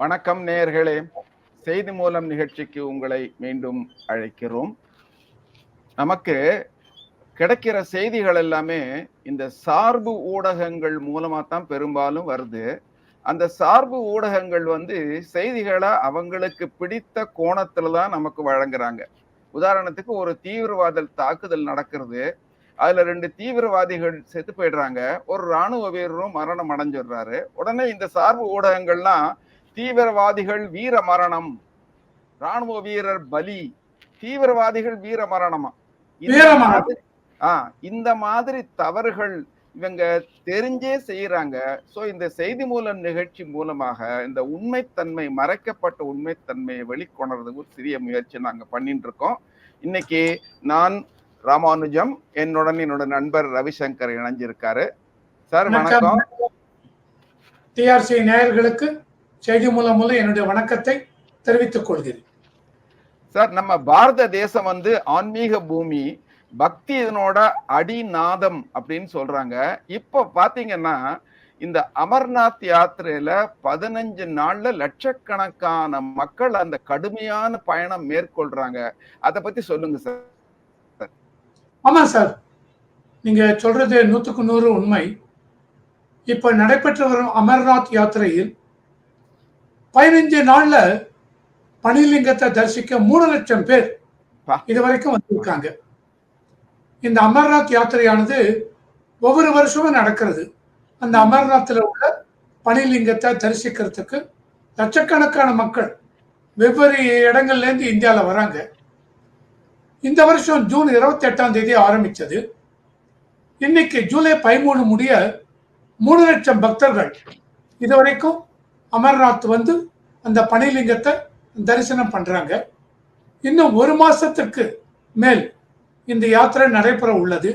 வணக்கம் நேர்களே செய்தி மூலம் நிகழ்ச்சிக்கு உங்களை மீண்டும் அழைக்கிறோம். நமக்கு கிடைக்கிற செய்திகள் எல்லாமே இந்த சார்பு ஊடகங்கள் மூலமா தான் பெரும்பாலும் வருது. அந்த சார்பு ஊடகங்கள் வந்து செய்திகளை அவங்களுக்கு பிடித்த கோணத்துல தான் நமக்கு வழங்குறாங்க. உதாரணத்துக்கு ஒரு தீவிரவாத தாக்குதல் நடக்கிறது. அதுல ரெண்டு தீவிரவாதிகள் செத்து போயிடுறாங்க. ஒரு ராணுவ வீரரும் மரணம் அடைஞ்சிடுறாரு. உடனே இந்த சார்பு ஊடகங்கள்லாம் தீவிரவாதிகள் வீர மரணம். ராணுவ வீரர் பலி. தீவிரவாதிகள் வீர மரணமா? இந்த. மாதிரி- ஆ இந்த மாதிரி தவறுகள் இவங்க தெரிஞ்சே செய்யறாங்க சோ இந்த செய்தி மூலம் நிகழ்ச்சி மூலமாக இந்த உண்மைத்தன்மை மறைக்கப்பட்ட உண்மைத்தன்மையை வெளிக்கொணர்றதுக்கு ஒரு சிறிய முயற்சி நாங்க பண்ணிட்டு இருக்கோம் இன்னைக்கு நான் ராமானுஜம் என்னுடன் என்னோட நண்பர் ரவிசங்கர் இணைஞ்சிருக்காரு. சார் வணக்கம். டிஆர்சி நேயர்களுக்கு செய்தி மூலம் மூலம் என்னுடைய வணக்கத்தை தெரிவித்துக் கொள்கிறேன். சார் நம்ம பாரத தேசம் வந்து ஆன்மீக பூமி பக்தி இதனோட அடிநாதம் அப்படின்னு சொல்றாங்க. இப்போ பாத்தீங்கன்னா இந்த அமர்நாத் யாத்திரையில பதினஞ்சு நாள்ல லட்சக்கணக்கான மக்கள் அந்த கடுமையான பயணம் மேற்கொள்றாங்க. அத பத்தி சொல்லுங்க சார். ஆமா சார். நீங்க சொல்றது நூத்துக்கு நூறு உண்மை. இப்ப நடைபெற்று வரும் அமர்நாத் யாத்திரையில் பதினஞ்சு நாள்ல பனிலிங்கத்தை தரிசிக்க மூணு லட்சம் பேர் பா. இதுவரைக்கும் வந்திருக்காங்க. இந்த அமர்நாத் யாத்திரையானது ஒவ்வொரு வருஷமும் நடக்கிறது. அந்த அமர்நாத்தில் உள்ள பனிலிங்கத்தை தரிசிக்கிறதுக்கு லட்சக்கணக்கான மக்கள் வெவ்வேறு இடங்கள்ல இருந்து இந்தியாவில் வராங்க. இந்த வருஷம் ஜூன் இருபத்தி எட்டாம் தேதி ஆரம்பிச்சது. இன்னைக்கு ஜூலை பதிமூணு முடிய மூணு லட்சம் பக்தர்கள் இதுவரைக்கும் அமர்நாத் வந்து அந்த பனிலிங்கத்தை தரிசனம் பண்றாங்க. இன்னும் ஒரு மாசத்துக்கு மேல் இந்த யாத்திரை நடைபெற உள்ளது.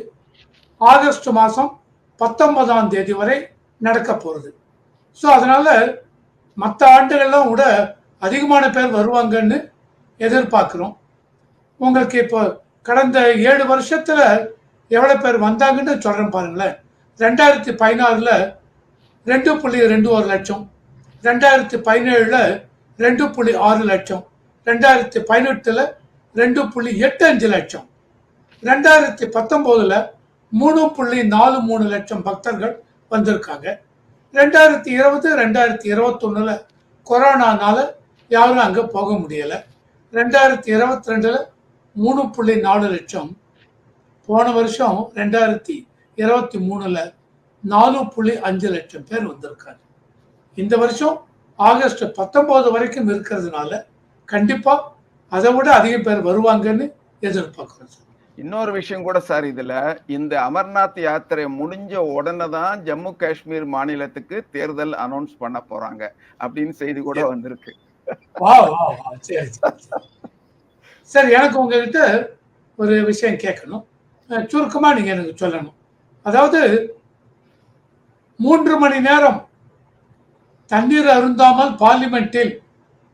ஆகஸ்ட் மாதம் பத்தொன்பதாம் தேதி வரை நடக்க போகிறது ஸோ அதனால மற்ற ஆண்டுகள்லாம் கூட அதிகமான பேர் வருவாங்கன்னு எதிர்பார்க்குறோம். உங்களுக்கு இப்போ கடந்த ஏழு வருஷத்தில் எவ்வளோ பேர் வந்தாங்கன்னு சொல்கிறேன் பாருங்களேன். ரெண்டாயிரத்தி பதினாறில் ரெண்டு புள்ளி ரெண்டு ஒரு லட்சம் ரெண்டாயிரத்தி பதினேழுல ரெண்டு புள்ளி ஆறு லட்சம். ரெண்டாயிரத்தி பதினெட்டுல ரெண்டு புள்ளி எட்டு அஞ்சு லட்சம். ரெண்டாயிரத்தி பத்தொம்போதில் மூணு புள்ளி நாலு மூணு லட்சம் பக்தர்கள் வந்திருக்காங்க. ரெண்டாயிரத்தி இருபது ரெண்டாயிரத்தி இருபத்தொன்னுல கொரோனானால யாரும் அங்கே போக முடியலை. ரெண்டாயிரத்தி இருபத்தி ரெண்டுல மூணு புள்ளி நாலு லட்சம். போன வருஷம் ரெண்டாயிரத்தி இருபத்தி மூணுல நாலு புள்ளி அஞ்சு லட்சம் பேர் வந்திருக்காங்க. இந்த வருஷம் ஆகஸ்ட் பத்தொன்பது வரைக்கும் இருக்கிறதுனால கண்டிப்பா அதை விட அதிக பேர் வருவாங்கன்னு எதிர்பார்க்கிறோம் சார். இன்னொரு விஷயம் கூட சார் இதுல இந்த அமர்நாத் யாத்திரை முடிஞ்ச உடனே தான் ஜம்மு காஷ்மீர் மாநிலத்துக்கு தேர்தல் அனௌன்ஸ் பண்ண போறாங்க அப்படின்னு செய்தி கூட வந்திருக்கு. சரி எனக்கு உங்ககிட்ட ஒரு விஷயம் கேட்கணும். சுருக்கமா நீங்க எனக்கு சொல்லணும். அதாவது மூன்று மணி நேரம் தண்ணீர் அருந்தாமல் பார்லிமெண்டில்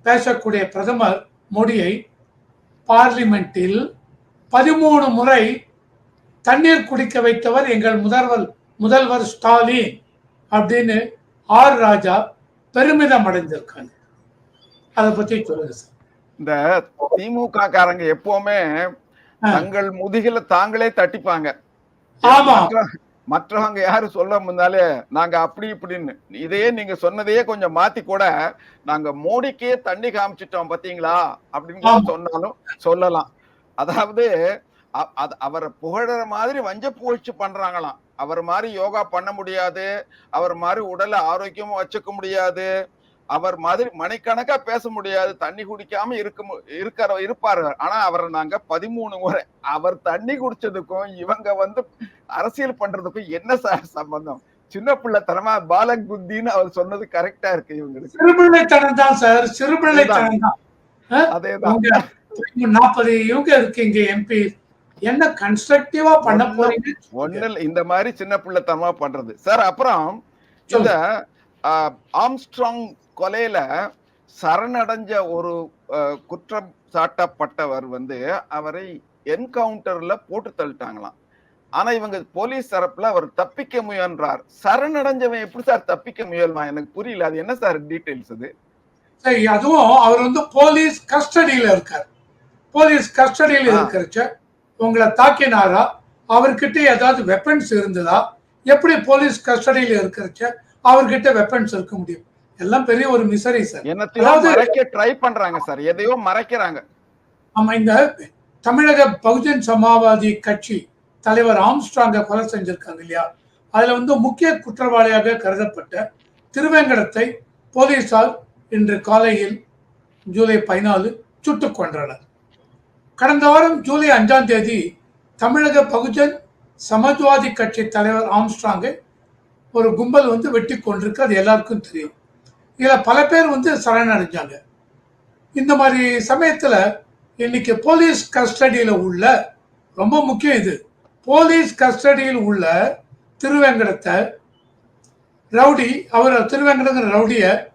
பேசக்கூடிய பிரதமர் மோடியை பார்லிமெண்டில் பதிமூணு முறை தண்ணீர் குடிக்க வைத்தவர் எங்கள் முதல்வர் முதல்வர் ஸ்டாலின் அப்படின்னு ஆர் ராஜா பெருமிதம் அடைந்திருக்காங்க அதை பத்தி சொல்லுங்க சார் இந்த திமுக காரங்க எப்பவுமே. தங்கள் முதுகில தாங்களே தட்டிப்பாங்க ஆமா. மற்ற- மற்றவங்க யாரு சொல்ல முன்னாலே நாங்க அப்படி இப்படின்னு. இதையே நீங்க சொன்னதையே கொஞ்சம் மாத்தி கூட நாங்க மோடிக்கே தண்ணி காமிச்சிட்டோம் பாத்தீங்களா? அப்படின்னு. சொன்னாலும் சொல்லலாம். அதாவது அவரை புகழற மாதிரி வஞ்ச புகழ்ச்சி பண்றாங்களாம். அவர் மாதிரி யோகா பண்ண முடியாது. அவர் மாதிரி உடலை ஆரோக்கியமா வச்சுக்க முடியாது. அவர் மாதிரி மணிக்கணக்கா பேச முடியாது. தண்ணி குடிக்காம இருக்க இருக்கிற இருப்பாரு. ஆனா அவரை நாங்க பதிமூணு முறை அவர் தண்ணி குடிச்சதுக்கும் இவங்க வந்து அரசியல் பண்றதுக்கும் என்ன சம்பந்தம்? சின்ன பிள்ளைத்தனமா பாலக் புத்தின்னு அவர் சொன்னது கரெக்டா இருக்கு இவங்களுக்கு. சிறுபிள்ளைத்தனம் தான் சார் சிறுபிள்ளைத்தனம் தான். அதேதான். நாற்பது இவங்க இருக்கீங்க எம்பி என்ன கன்ஸ்ட்ரக்டிவா பண்ண போறீங்க? ஒண்ணு இல்ல, இந்த மாதிரி சின்ன பிள்ளைத்தனமா பண்றது. சார் அப்புறம் இந்த ஆம்ஸ்ட்ராங் கொலையில சரணடைஞ்ச ஒரு குற்றம் சாட்டப்பட்டவர் வந்து அவரை என்கவுண்டர்ல போட்டு தள்ளிட்டாங்களாம். ஆனா இவங்க போலீஸ் தரப்புல அவர் தப்பிக்க முயன்றார். சரணடைஞ்சவன் எப்படி சார் தப்பிக்க முயல்வான்? எனக்கு புரியல. அது என்ன சார் டீடைல்ஸ் அது? சரி அதுவும் அவர் வந்து போலீஸ் கஸ்டடியில இருக்கார். போலீஸ் கஸ்டடியில. இருக்கிறச்ச உங்களை தாக்கினாரா? அவர்கிட்ட ஏதாவது வெப்பன்ஸ் இருந்ததா? எப்படி போலீஸ் கஸ்டடியில இருக்கிறச்ச அவர்கிட்ட வெப்பன்ஸ் இருக்க முடியும்? எல்லாம் பெரிய ஒரு மிசரி சார் என்னத்தையோ மறைக்க ட்ரை பண்றாங்க சார் எதையோ மறைக்கிறாங்க. ஆமா இந்த தமிழக பகுஜன் சமாஜ்வாதி கட்சி தலைவர் ஆம்ஸ்ட்ராங்க கொலை செஞ்சிருக்காங்க இல்லையா? அதுல வந்து முக்கிய குற்றவாளியாக கருதப்பட்ட திருவேங்கடத்தை போலீசார் இன்று காலையில் ஜூலை பதினாலு சுட்டுக் கொன்றனர். கடந்த வாரம் ஜூலை அஞ்சாம் தேதி தமிழக பகுஜன் சமாஜ்வாதி கட்சி தலைவர் ஆம்ஸ்ட்ராங்கை ஒரு கும்பல் வந்து வெட்டி கொண்டிருக்கு அது எல்லாருக்கும் தெரியும். இதில் பல பேர் வந்து சரணடைஞ்சாங்க இந்த மாதிரி சமயத்தில் இன்னைக்கு போலீஸ் கஸ்டடியில் உள்ள ரொம்ப முக்கியம் இது. போலீஸ் கஸ்டடியில் உள்ள திருவேங்கடத்தை ரவுடி அவர் திருவேங்கடங்கிற ரவுடிய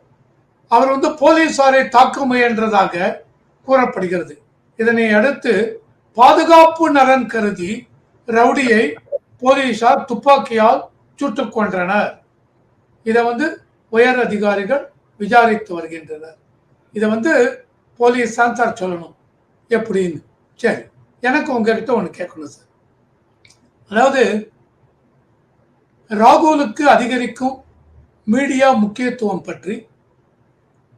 அவர் வந்து போலீஸாரை தாக்க முயன்றதாக கூறப்படுகிறது. இதனை அடுத்து பாதுகாப்பு நலன் கருதி ரவுடியை போலீசார் துப்பாக்கியால் சுட்டுக் கொன்றனர். இதை வந்து உயர் அதிகாரிகள் விசாரித்து வருகின்றனர். இதை வந்து போலீஸ் தான் சார் சொல்லணும். எப்படின்னு. சரி எனக்கு உங்ககிட்ட ஒன்று கேட்கணும் சார் அதாவது ராகுலுக்கு அதிகரிக்கும் மீடியா முக்கியத்துவம் பற்றி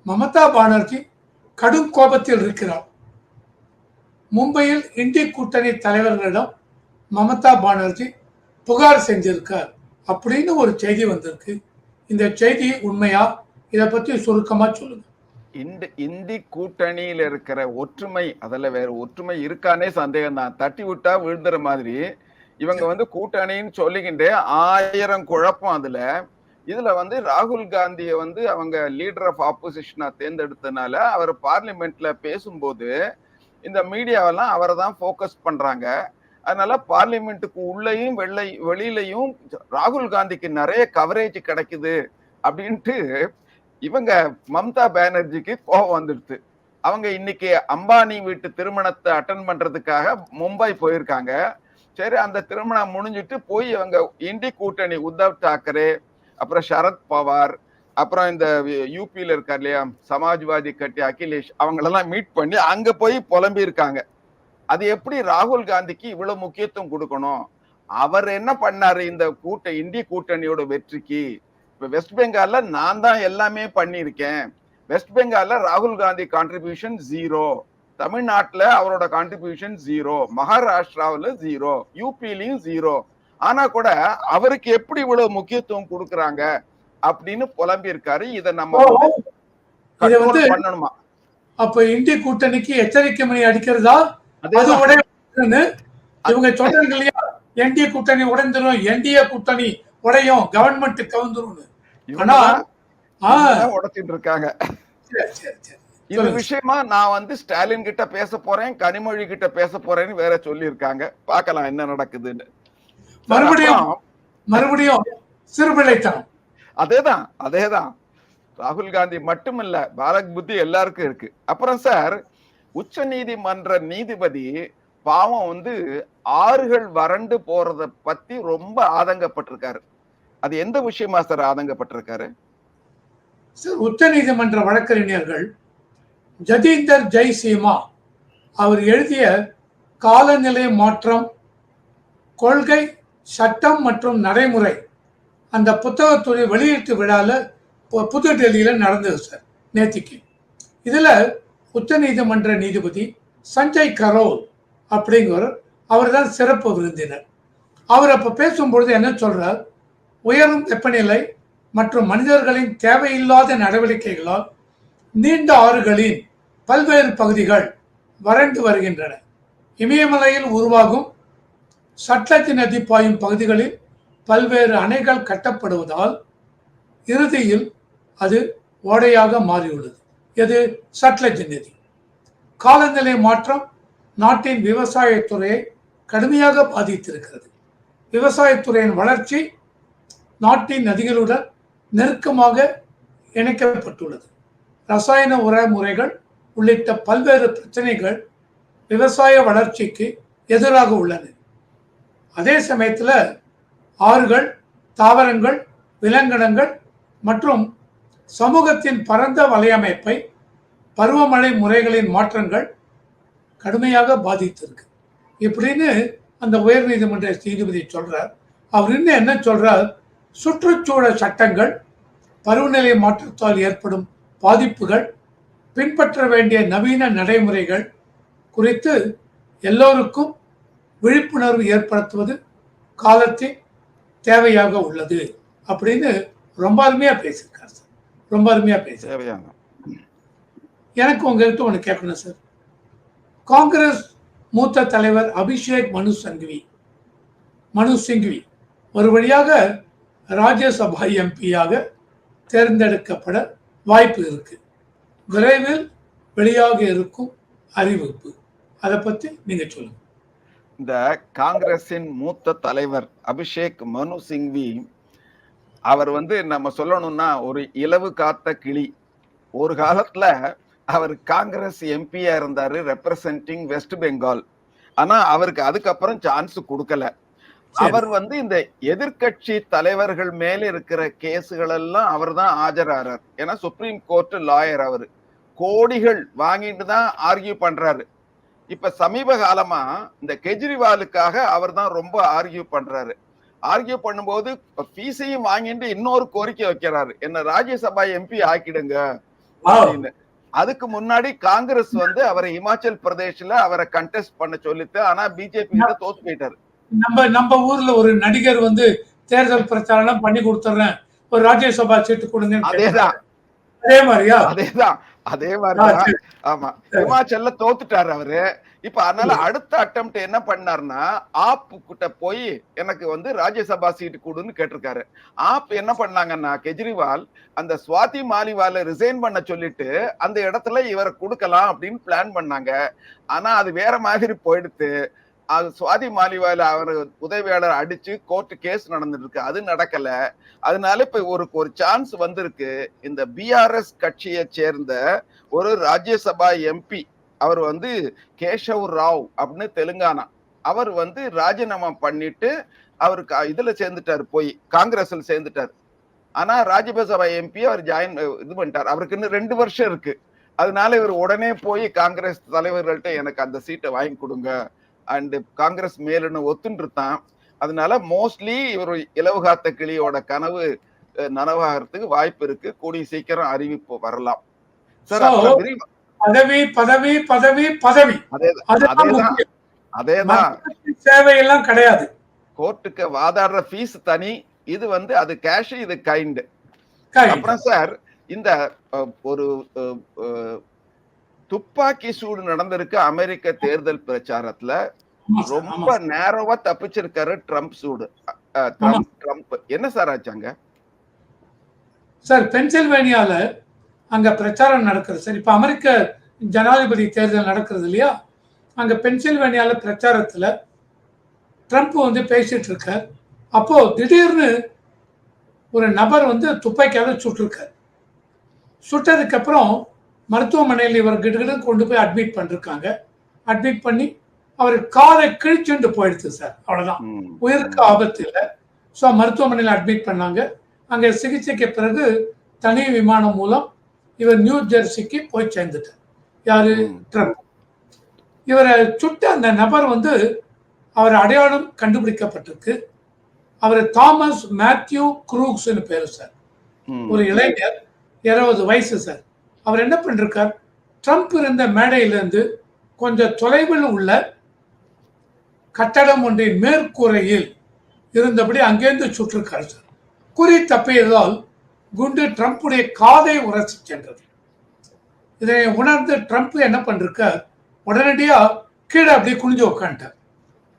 மமதா பானர்ஜி கடும் கோபத்தில் இருக்கிறார். மும்பையில் இந்தி கூட்டணி தலைவர்களிடம் மமதா பானர்ஜி புகார் செஞ்சிருக்கார். அப்படின்னு ஒரு செய்தி வந்திருக்கு. இந்த செய்தி உண்மையா? இதை பத்தி சுருக்கமா சொல்லுங்க. இந்த இந்தி கூட்டணியில இருக்கிற ஒற்றுமை அதுல வேற ஒற்றுமை இருக்கானே சந்தேகம் தான் தட்டி விட்டா விழுந்துற மாதிரி. இவங்க வந்து கூட்டணின்னு சொல்லிக்கிட்டே ஆயிரம் குழப்பம் அதுல. இதுல வந்து ராகுல் காந்தியை வந்து அவங்க லீடர் ஆஃப் ஆப்போசிஷனா தேர்ந்தெடுத்தனால அவர் பார்லிமெண்ட்ல பேசும்போது இந்த மீடியாவெல்லாம் அவரை தான் ஃபோக்கஸ் பண்றாங்க. அதனால பார்லிமெண்ட்டுக்கு உள்ளேயும் வெள்ளை வெளியிலையும் ராகுல் காந்திக்கு நிறைய கவரேஜ் கிடைக்குது அப்படின்ட்டு இவங்க மம்தா பானர்ஜிக்கு கோபம் வந்துடுது அவங்க இன்னைக்கு அம்பானி வீட்டு திருமணத்தை அட்டன் பண்றதுக்காக மும்பை போயிருக்காங்க. சரி அந்த திருமணம் முடிஞ்சிட்டு போய் இவங்க இண்டி கூட்டணி உத்தவ் தாக்கரே அப்புறம் சரத் பவார் அப்புறம் இந்த யூபியில இருக்கார் இல்லையா சமாஜ்வாதி கட்டி அகிலேஷ் அவங்களெல்லாம் மீட் பண்ணி அங்க போய் புலம்பி இருக்காங்க. அது எப்படி ராகுல் காந்திக்கு இவ்வளவு முக்கியத்துவம் கொடுக்கணும்? அவர் என்ன பண்ணாரு இந்த கூட்ட இந்திய கூட்டணியோட வெற்றிக்கு? இப்ப வெஸ்ட் பெங்கால்ல நான் தான் எல்லாமே பண்ணியிருக்கேன். வெஸ்ட் பெங்கால்ல ராகுல் காந்தி கான்ட்ரிபியூஷன் ஜீரோ தமிழ்நாட்டுல அவரோட கான்ட்ரிபியூஷன் ஜீரோ மகாராஷ்டிராவில் ஜீரோ யூபிலையும் ஜீரோ ஆனா கூட அவருக்கு எப்படி இவ்வளவு முக்கியத்துவம் கொடுக்கறாங்க அப்படின்னு புலம்பி இருக்காரு இதை நம்ம பண்ணணுமா? அப்ப இந்திய கூட்டணிக்கு எச்சரிக்கை மணி அடிக்கிறதா? அது. உடையும்னு இவங்க சொல்றாங்க இல்லையா? என்டிஏ கூட்டணி உடைந்துரும். என்டிஏ கூட்டணி உடையும் கவர்மெண்ட் கவுந்துரும் இவங்கதான் ஆ. இவங்கதான் உடைச்சிட்டு இருக்காங்க. சொல்லுங்க. விஷயமா நான் வந்து ஸ்டாலின் கிட்ட பேச போறேன் கனிமொழி கிட்ட பேச போறேன்னு வேற சொல்லியிருக்காங்க. பார்க்கலாம் என்ன நடக்குதுன்னு. மறுபடியும் மறுபடியும் சிறுபிள்ளைத்தனம். அதேதான் அதேதான். ராகுல் காந்தி மட்டுமில்ல பாலக் புத்தி எல்லாருக்கும் இருக்கு. அப்புறம் சார் உச்ச நீதிமன்ற நீதிபதி பாவம் வந்து ஆறுகள் வறண்டு போறத பத்தி ரொம்ப ஆதங்கப்பட்டிருக்காரு. அது எந்த விஷயமா சார் ஆதங்கப்பட்டிருக்காரு? சார் உச்ச நீதிமன்ற வழக்கறிஞர்கள் ஜதீந்தர் ஜெய் சீமா அவர் எழுதிய காலநிலை மாற்றம் கொள்கை சட்டம் மற்றும் நடைமுறை அந்த புத்தகத்துறை வெளியீட்டு விழால பு- புது நடந்தது சார் நேத்திக்கு. இதில் உச்ச நீதிமன்ற நீதிபதி சஞ்சய் கரோல் அப்படிங்கிறவர் அவர் தான் சிறப்பு விருந்தினர். அவர் அப்போ பேசும்பொழுது என்ன சொல்றார்? உயரும் வெப்பநிலை மற்றும் மனிதர்களின் தேவையில்லாத நடவடிக்கைகளால் நீண்ட ஆறுகளின் பல்வேறு பகுதிகள் வறண்டு வருகின்றன. இமயமலையில் உருவாகும் சட்லஜ் நதி பாயும் பகுதிகளில் பல்வேறு அணைகள் கட்டப்படுவதால் இறுதியில் அது ஓடையாக மாறியுள்ளது. எது? சட்லஜ் நதி. காலநிலை மாற்றம் நாட்டின் விவசாயத்துறையை கடுமையாக பாதித்திருக்கிறது. விவசாயத்துறையின் வளர்ச்சி நாட்டின் நதிகளுடன் நெருக்கமாக இணைக்கப்பட்டுள்ளது. ரசாயன உர முறைகள் உள்ளிட்ட பல்வேறு பிரச்சனைகள் விவசாய வளர்ச்சிக்கு எதிராக உள்ளன. அதே சமயத்தில் ஆறுகள் தாவரங்கள் விலங்கினங்கள் மற்றும் சமூகத்தின் பரந்த வலையமைப்பை பருவமழை முறைகளின் மாற்றங்கள் கடுமையாக பாதித்திருக்கு. இப்படின்னு அந்த உயர்நீதிமன்ற நீதிபதி சொல்றார். அவர் இன்னும் என்ன சொல்றார்? சுற்றுச்சூழல் சட்டங்கள் பருவநிலை மாற்றத்தால் ஏற்படும் பாதிப்புகள் பின்பற்ற வேண்டிய நவீன நடைமுறைகள் குறித்து எல்லோருக்கும் விழிப்புணர்வு ஏற்படுத்துவது காலத்தின் தேவையாக உள்ளது அப்படின்னு ரொம்ப அருமையா பேசியிருக்கார் சார். ரொம்ப அருமையா பேசி தேவையான எனக்கு உங்ககிட்ட ஒன்று கேட்கணும் சார். காங்கிரஸ் மூத்த தலைவர் அபிஷேக் மனு சங்வி மனு சிங்வி ஒரு வழியாக ராஜ்யசபா எம்பியாக தேர்ந்தெடுக்கப்பட வாய்ப்பு இருக்கு. விரைவில் வெளியாக இருக்கும் அறிவிப்பு. அதை பத்தி நீங்க சொல்லுங்க. இந்த காங்கிரசின் மூத்த தலைவர் அபிஷேக் மனு சிங்வி அவர் வந்து நம்ம சொல்லணும்னா ஒரு இலவு காத்த கிளி. ஒரு காலத்துல அவர் காங்கிரஸ் எம்பியா இருந்தாரு ரெப்ரசன்டிங் வெஸ்ட் பெங்கால் ஆனா அவருக்கு அதுக்கப்புறம் சான்ஸ் கொடுக்கல. அவர் வந்து இந்த எதிர்க்கட்சி தலைவர்கள் மேல இருக்கிற கேஸுகள் எல்லாம் அவர் தான் ஆஜராகிறார் ஏன்னா சுப்ரீம் கோர்ட் லாயர் அவரு. கோடிகள் வாங்கிட்டு தான் ஆர்கியூ பண்றாரு. இப்ப சமீப காலமா இந்த கெஜ்ரிவாலுக்காக அவர் தான் ரொம்ப ஆர்கியூ பண்றாரு. ஆர்கியூ பண்ணும்போது ஃபீஸையும் வாங்கிட்டு இன்னொரு கோரிக்கை வைக்கிறாரு. என்ன ராஜ்யசபா எம்பி ஆக்கிடுங்க அப்படின்னு. அதுக்கு முன்னாடி காங்கிரஸ் வந்து அவரை இமாச்சல் பிரதேஷ்ல அவரை கண்டெஸ்ட் பண்ண சொல்லிட்டு ஆனா பிஜேபி தோத்து போயிட்டாரு. நம்ம நம்ம ஊர்ல ஒரு நடிகர் வந்து தேர்தல் பிரச்சாரம் பண்ணி கொடுத்துறேன். ஒரு ராஜ்யசபா சீட்டு கொடுங்க அதேதான் அதே மாதிரியா? அதேதான் அதே சரி. ஆமா. இமாச்சல்ல தோத்துட்டாரு அவரு. இப்ப அதனால அடுத்த அட்டம் என்ன பண்ணாருன்னா ஆப் கிட்ட போய் எனக்கு வந்து ராஜ்யசபா சீட்டு கொடுன்னு கேட்டிருக்காரு. ஆப் என்ன பண்ணாங்கன்னா கெஜ்ரிவால் அந்த சுவாதி மாலிவால ரிசைன் பண்ண சொல்லிட்டு அந்த இடத்துல இவரை கொடுக்கலாம் அப்படின்னு பிளான் பண்ணாங்க. ஆனா அது வேற மாதிரி போயிடுத்து. அது சுவாதி மாலிவால அவர் உதவியாளர் அடிச்சு கோர்ட் கேஸ் நடந்துட்டு இருக்கு அது நடக்கல. அதனால இப்ப ஒரு ஒரு சான்ஸ் வந்திருக்கு. இந்த பிஆர்எஸ் கட்சியை சேர்ந்த ஒரு ராஜ்யசபா எம்பி அவர் வந்து கேஷவ் ராவ் அப்படின்னு தெலுங்கானா. அவர் வந்து ராஜினாமா பண்ணிட்டு அவருக்கு இதுல சேர்ந்துட்டாரு போய் காங்கிரஸ்ல சேர்ந்துட்டார். ஆனா ராஜ்யசபா எம்பி அவர் ஜாயின் இது பண்ணிட்டார். அவருக்கு இன்னும் ரெண்டு வருஷம் இருக்கு. அதனால இவர் உடனே போய் காங்கிரஸ் தலைவர்கள்ட்ட எனக்கு அந்த சீட்டை வாங்கி கொடுங்க. அண்ட் காங்கிரஸ் மேலுன்னு ஒத்துன்றுதான் அதனால மோஸ்ட்லி இவர் இலவகாத்த கிளியோட கனவு நனவாகிறதுக்கு வாய்ப்பு இருக்கு. கூடிய சீக்கிரம் அறிவிப்பு வரலாம். சார் பதவி பதவி பதவி பதவி. அதே- அதுதான் அதேதான் சேவையெல்லாம் கிடையாது. கோர்ட்டுக்கு வாதாடுற ஃபீஸ் தனி. இது வந்து அது கேஷ் இது கைண்ட். அப்புறம் சார் இந்த ஒரு துப்பாக்கி சூடு நடந்திருக்கு அமெரிக்க தேர்தல் பிரச்சாரத்துல. ரொம்ப. நேரோவா தப்பிச்சிருக்காரு ட்ரம்ப் சூடு. Trump Trump. என்ன சார் ஆச்சாங்க சார் பென்சில்வேனியால அங்க பிரச்சாரம் நடக்குது சார் இப்ப அமெரிக்க ஜனாதிபதி தேர்தல் நடக்கிறது இல்லையா? அங்க பென்சில்வேனியால பிரச்சாரத்துல ட்ரம்ப் வந்து பேசிட்டு இருக்கார். அப்போ திடீர்னு ஒரு நபர் வந்து துப்பாக்கியால சுட்டிருக்கார். சுட்டதுக்கு அப்புறம் மருத்துவமனையில் இவர் கிட்ட கொண்டு போய் அட்மிட் பண்ணிருக்காங்க. அட்மிட் பண்ணி அவர் காதை கிழிச்சுண்டு போயிடுது சார். அவ்வளவுதான். ம். உயிருக்கு ஆபத்து இல்லை. ஸோ மருத்துவமனையில் அட்மிட் பண்ணாங்க. அங்கே சிகிச்சைக்கு பிறகு தனி விமானம் மூலம் இவர் நியூ ஜெர்சிக்கு போய் சேர்ந்துட்டார். யாரு. ட்ரம்ப் இவரை சுட்ட அந்த நபர் வந்து அவர் அடையாளம் கண்டுபிடிக்கப்பட்டிருக்கு. அவர் தாமஸ் மேத்யூ குரூக்ஸ்னு பேரு சார். ஒரு இளைஞர் இருபது வயசு சார். அவர் என்ன பண்ணிருக்கார்? ட்ரம்ப் இருந்த மேடையிலிருந்து கொஞ்சம் தொலைவில் உள்ள கட்டடம் ஒன்றின் மேற்கூரையில் இருந்தபடி அங்கேருந்து சுட்டிருக்கார் சார். குறி தப்பியதால் குண்டு ட்ரம்ப்புடைய காதை உரசி சென்றது. இதை உணர்ந்து ட்ரம்ப் என்ன பண்ணிருக்கார்? உடனடியா கீழே அப்படியே குனிஞ்சு உட்காந்துட்டார்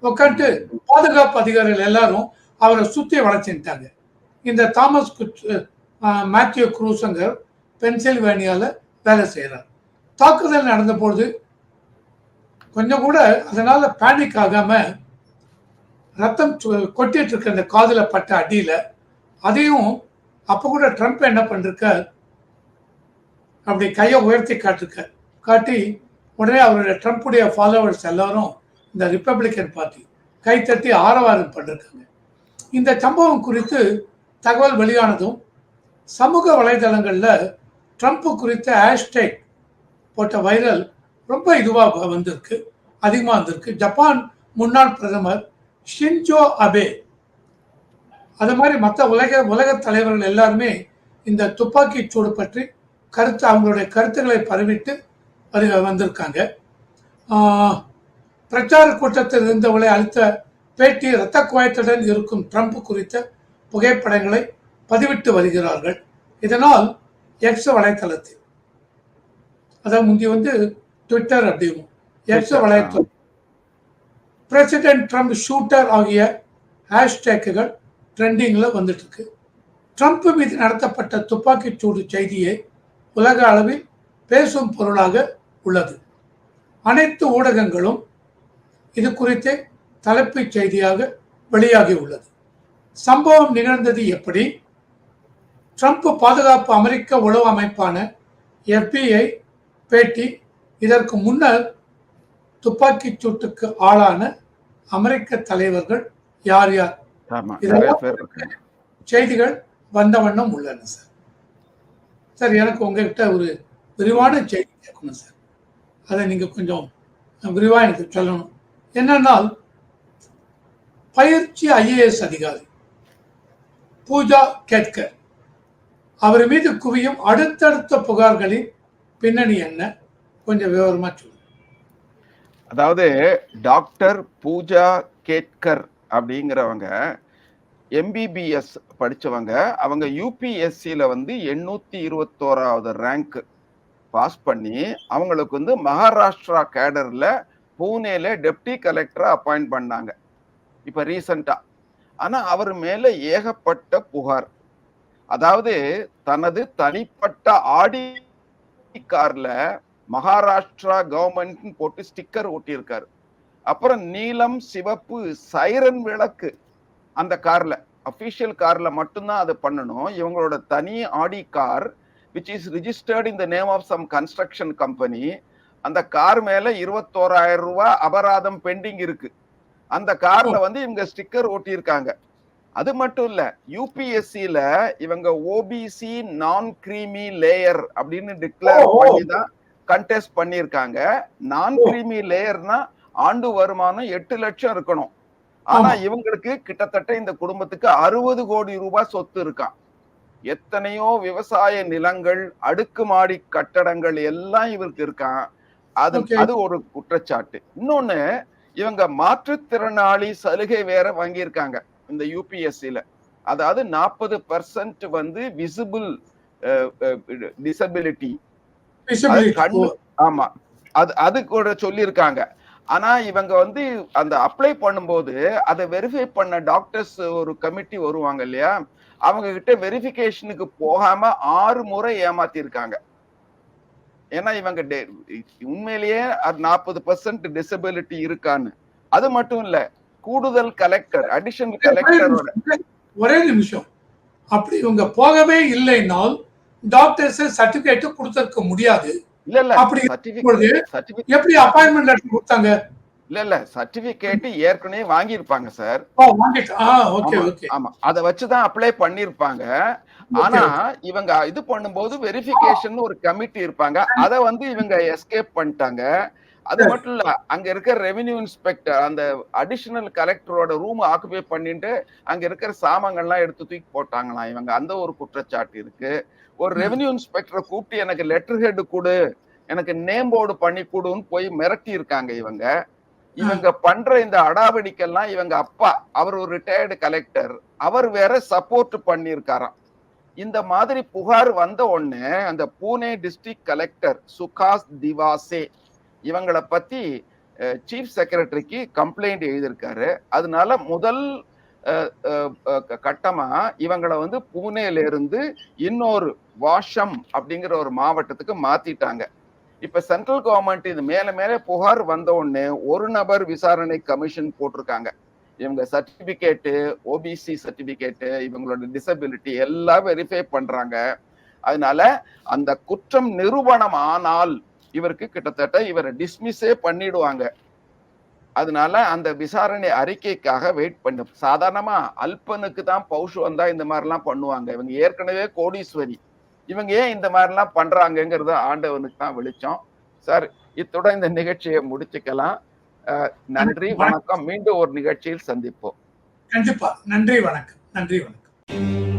உட்காந்துட்டு பாதுகாப்பு அதிகாரிகள் எல்லாரும் அவரை சுற்றி வளைச்சுட்டாங்க இந்த தாமஸ் மேத்யூ குரூசங்கர் பென்சில்வேனியாவில் வேலை செய்கிறார் தாக்குதல் நடந்தபோது கொஞ்சம் கூட அதனால் பேனிக் ஆகாமல் ரத்தம் கொட்டிட்டு இருக்க அந்த காதில் பட்ட அடியில் அதையும் அப்போ கூட ட்ரம்ப் என்ன பண்ணிருக்க அப்படி கையை உயர்த்தி காட்டிருக்க காட்டி உடனே அவருடைய ட்ரம்ப்புடைய ஃபாலோவர்ஸ் எல்லாரும் இந்த ரிப்பப்ளிக்கன் பார்ட்டி கைத்தட்டி ஆரவாரம் பண்ணிருக்காங்க. இந்த சம்பவம் குறித்து தகவல் வெளியானதும் சமூக வலைதளங்களில் ட்ரம்ப் குறித்த ஹேஷ்டேக் போட்ட வைரல் ரொம்ப இதுவாக வந்திருக்கு அதிகமாக வந்திருக்கு. ஜப்பான் முன்னாள் பிரதமர் ஷின்ஜோ அபே. அது மாதிரி மற்ற உலக உலக தலைவர்கள் எல்லாருமே இந்த துப்பாக்கி சூடு பற்றி கருத்து அவங்களுடைய கருத்துக்களை பரவிட்டு அது வந்திருக்காங்க. பிரச்சார கூட்டத்தில் இருந்தவளை அளித்த பேட்டி இரத்த குவாயத்துடன் இருக்கும் ட்ரம்ப் குறித்த புகைப்படங்களை பதிவிட்டு வருகிறார்கள். இதனால் எக்ஸ் வலைத்தளத்தில். அதாவது முந்தி வந்து ட்விட்டர் அப்படின்னு எக்ஸ் வலைத்தளம். பிரசிடென்ட் ட்ரம்ப் ஷூட்டர் ஆகிய ஹேஷ்டேக்குகள் ட்ரெண்டிங்கில் வந்துட்டு இருக்கு ட்ரம்ப் மீது நடத்தப்பட்ட துப்பாக்கிச் சூடு செய்தியே உலக அளவில் பேசும் பொருளாக உள்ளது. அனைத்து ஊடகங்களும் இது குறித்து தலைப்புச் செய்தியாக வெளியாகி உள்ளது. சம்பவம் நிகழ்ந்தது எப்படி? ட்ரம்ப் பாதுகாப்பு அமெரிக்க உளவு அமைப்பான FBI பேட்டி இதற்கு முன்னர் துப்பாக்கிச் சூட்டுக்கு ஆளான அமெரிக்க தலைவர்கள் யார் யார்? செய்திகள் வந்த வண்ணம் உள்ளன சார். சார் எனக்கு உங்ககிட்ட ஒரு விரிவான செய்தி கேட்கணும் சார். அதை நீங்க கொஞ்சம் விரிவா எனக்கு சொல்லணும். என்னன்னால் பயிற்சி ஐஏஎஸ் அதிகாரி பூஜா கேட்கர் அவர் மீது குவியும் அடுத்தடுத்த புகார்களின் பின்னணி என்ன? கொஞ்சம் விவரமா சொல்லுங்க அதாவது டாக்டர் பூஜா கேட்கர் அப்படிங்கிறவங்க எம்பிபிஎஸ் படித்தவங்க அவங்க யூபிஎஸ்சியில் வந்து எண்ணூற்றி இருபத்தோராவது ரேங்க் பாஸ் பண்ணி அவங்களுக்கு வந்து மகாராஷ்டிரா கேடரில் பூனேல டெப்டி கலெக்டராக அப்பாயிண்ட் பண்ணாங்க. இப்போ ரீசண்டாக ஆனால் அவர் மேலே ஏகப்பட்ட புகார். அதாவது தனது தனிப்பட்ட ஆடி கார்ல மகாராஷ்டிரா கவர்மெண்ட் போட்டு ஸ்டிக்கர் ஒட்டியிருக்காரு. அப்புறம் நீலம் சிவப்பு சைரன் விளக்கு அந்த கார்ல அபிஷியல் கார்ல மட்டும்தான் அதை பண்ணணும். இவங்களோட தனி Audi car which is registered in the name of some construction company அந்த கார் மேல இருபத்தோராயிரம் ரூபாய் அபராதம் பெண்டிங் இருக்கு. அந்த கார்ல வந்து இவங்க ஸ்டிக்கர் ஒட்டியிருக்காங்க. அது மட்டும் இல்ல யூபிஎஸ்சில இவங்க ஓபிசி நான் கிரீமி லேயர் அப்படின்னு டிக்ளேர். பண்ணி தான் கண்டெஸ்ட் பண்ணியிருக்காங்க. நான் கிரீமி லேயர்னா ஆண்டு வருமானம் எட்டு லட்சம் இருக்கணும். ஆனா. இவங்களுக்கு கிட்டத்தட்ட இந்த குடும்பத்துக்கு அறுபது கோடி ரூபாய் சொத்து இருக்கான் எத்தனையோ விவசாய நிலங்கள் அடுக்குமாடி கட்டடங்கள் எல்லாம் இவருக்கு இருக்கான் அது. அது ஒரு குற்றச்சாட்டு. இன்னொன்னு இவங்க மாற்றுத்திறனாளி சலுகை வேற வாங்கியிருக்காங்க. இந்த யூபிஎஸ்சில அதாவது நாற்பது பர்சன்ட் வந்து விசிபிள் டிசபிலிட்டி ஆமா. அது அது கூட சொல்லியிருக்காங்க. ஆனா இவங்க வந்து அந்த அப்ளை பண்ணும்போது அதை வெரிஃபை பண்ண டாக்டர்ஸ் ஒரு கமிட்டி வருவாங்க இல்லையா? அவங்க கிட்ட வெரிஃபிகேஷனுக்கு போகாம ஆறு முறை ஏமாத்திருக்காங்க. ஏன்னா இவங்க உண்மையிலேயே அது நாற்பது பர்சன்ட் டிசபிலிட்டி இருக்கான்னு. அது மட்டும் இல்ல கூடுதல் கலெக்டர் அடிஷனல் கலெக்டரோட நிமிஷம், ஒரே நிமிஷம். அப்படி இவங்க போகவே இல்லைனால் டாக்டர்ஸ் சர்டிபிகேட் கொடுத்திருக்க முடியாது. இல்ல இல்ல. அப்படி சர்டிபிகேட் எப்படி அப்பாயின்மெண்ட் லெட்டர் கொடுத்தாங்க? இல்ல இல்ல. சர்டிபிகேட் ஏற்கனவே வாங்கியிருப்பாங்க சார் ஓ வாங்கிட்டு ஆ ஓகே ஓகே ஆமா. அத வச்சுதான் அப்ளை பண்ணிருப்பாங்க ஆனா இவங்க இது பண்ணும்போது வெரிஃபிகேஷன் ஒரு கமிட்டி இருப்பாங்க. அத வந்து இவங்க எஸ்கேப் பண்ணிட்டாங்க. அது. மட்டும் இல்ல அங்க இருக்க ரெவென்யூ இன்ஸ்பெக்டர் அந்த அடிஷனல் கலெக்டரோட ரூம் ஆக்குபை பண்ணிட்டு அங்க இருக்கிற சாமான்கள்லாம் எடுத்து தூக்கி போட்டாங்களாம். இவங்க அந்த ஒரு குற்றச்சாட்டு இருக்கு. ஒரு. ரெவென்யூ இன்ஸ்பெக்டரை கூப்பிட்டு எனக்கு லெட்டர் ஹெட் கொடு. எனக்கு நேம் போர்டு பண்ணி கொடுன்னு போய் மிரட்டி இருக்காங்க இவங்க இவங்க பண்ற இந்த அடாவடிக்கெல்லாம் இவங்க அப்பா அவர் ஒரு ரிட்டையர்டு கலெக்டர் அவர் வேற சப்போர்ட் பண்ணியிருக்காராம். இந்த மாதிரி புகார் வந்த உடனே அந்த பூனே டிஸ்ட்ரிக்ட் கலெக்டர் சுகாஸ் திவாசே இவங்களை பத்தி சீஃப் செக்ரட்டரிக்கு கம்ப்ளைண்ட் எழுதியிருக்காரு. அதனால முதல் கட்டமா இவங்களை வந்து பூனேல இருந்து இன்னொரு வாஷம் அப்படிங்கிற ஒரு மாவட்டத்துக்கு மாத்திட்டாங்க. இப்ப சென்ட்ரல் கவர்மெண்ட் இது மேல மேல புகார் வந்த உடனே ஒரு நபர் விசாரணை கமிஷன் போட்டிருக்காங்க. இவங்க சர்டிபிகேட்டு ஓபிசி சர்டிபிகேட்டு இவங்களோட டிசபிலிட்டி எல்லாம் வெரிஃபை பண்றாங்க. அதனால அந்த குற்றம் நிரூபணம் ஆனால் இவருக்கு கிட்டத்தட்ட இவரை டிஸ்மிஸே பண்ணிடுவாங்க. அதனால அந்த விசாரணை அறிக்கைக்காக வெயிட் பண்ண. சாதாரணமா அல்பனுக்கு தான் பௌஷ் வந்தா இந்த மாதிரிலாம் பண்ணுவாங்க. இவங்க ஏற்கனவே கோடீஸ்வரி. இவங்க ஏன் இந்த மாதிரிலாம் பண்றாங்கங்கிறது ஆண்டவனுக்கு தான் வெளிச்சம். சார் இத்துடன் இந்த நிகழ்ச்சியை முடிச்சுக்கலாம். நன்றி வணக்கம். மீண்டும் ஒரு நிகழ்ச்சியில் சந்திப்போம். கண்டிப்பா. நன்றி வணக்கம். நன்றி வணக்கம்.